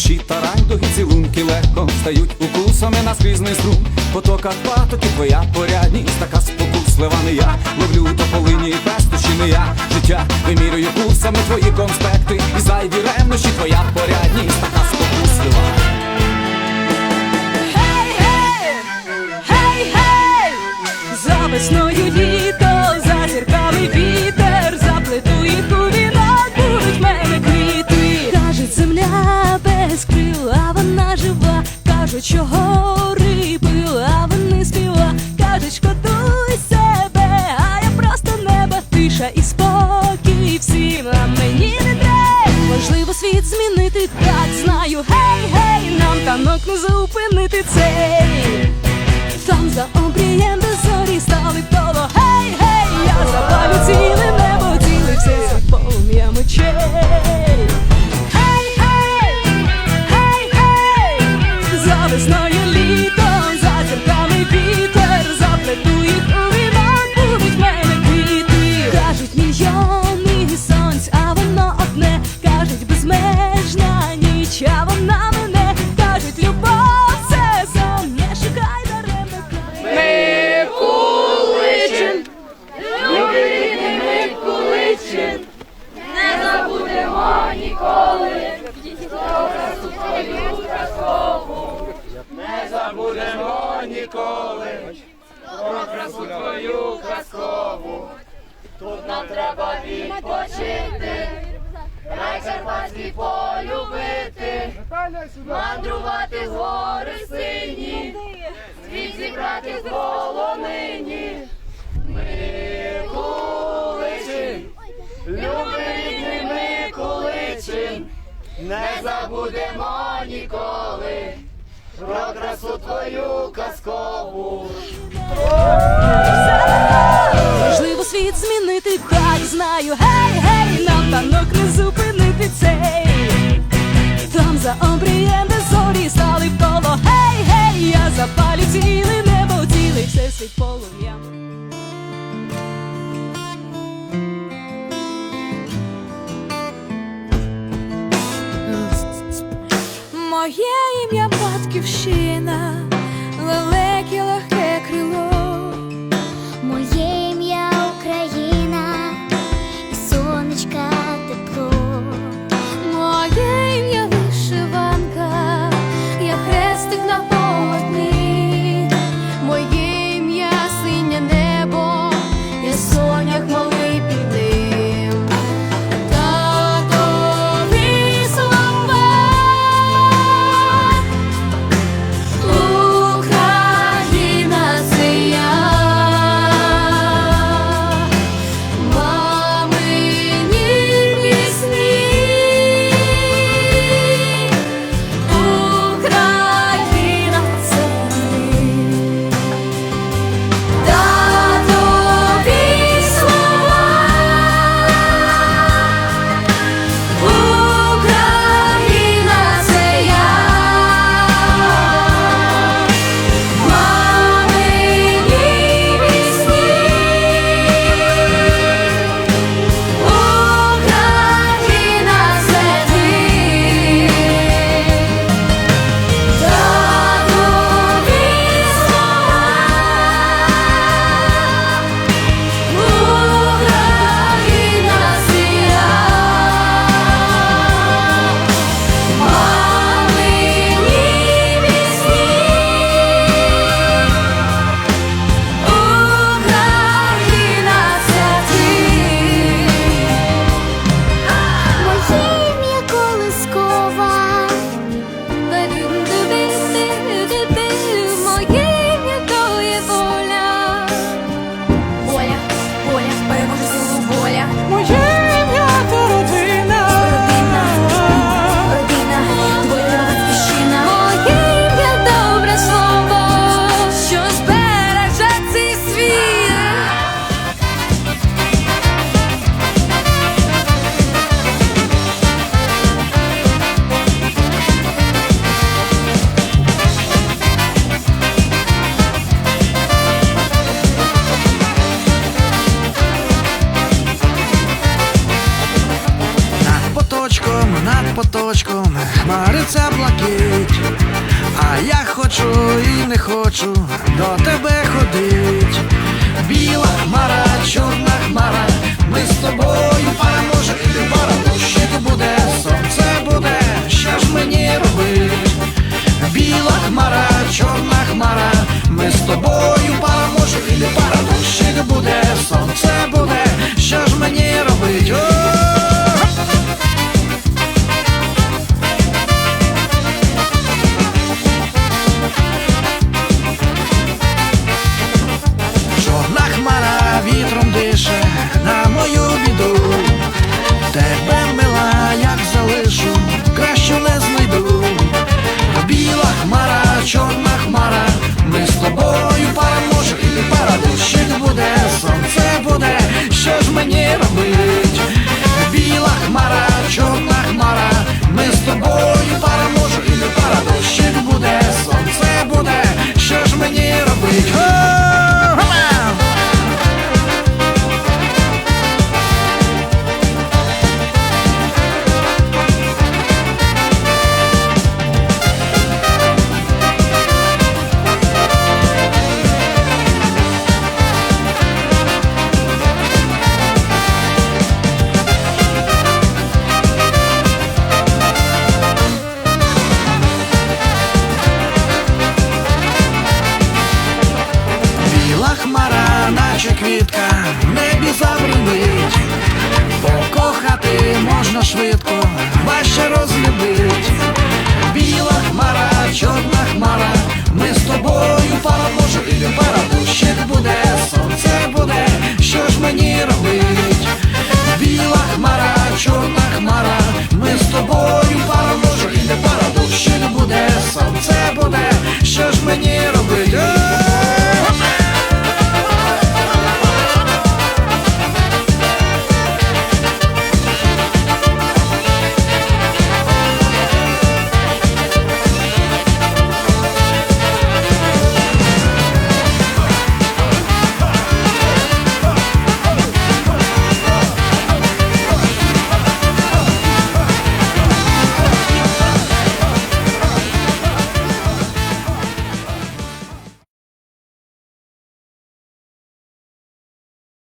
Душі та райдуги, цілунки легко стають укусами на скрізний струм. Потока патоки, твоя порядність, така спокуслива не я. Ловлю тополині пестощі не я. Життя вимірюю курсами твої конспекти. І зайві ревнощі, твоя порядність, така спокуслива. Кажуть, що гори вони співа. Кажуть, шкодуй себе, а я просто небо, тиша і спокій всім, а мені не треба. Можливо, світ змінити, так знаю. Гей, гей, нам танок не зупинити цей. Ніколи. Про красу твою казкову. Тут нам треба відпочити, край Карпатський полюбити, мандрувати в гори сині. Світ зібрати в полонині. Микуличин, любий рідний не забудемо ніколи про твою казкову. сидить, а я хочу і не хочу до тебе. shadow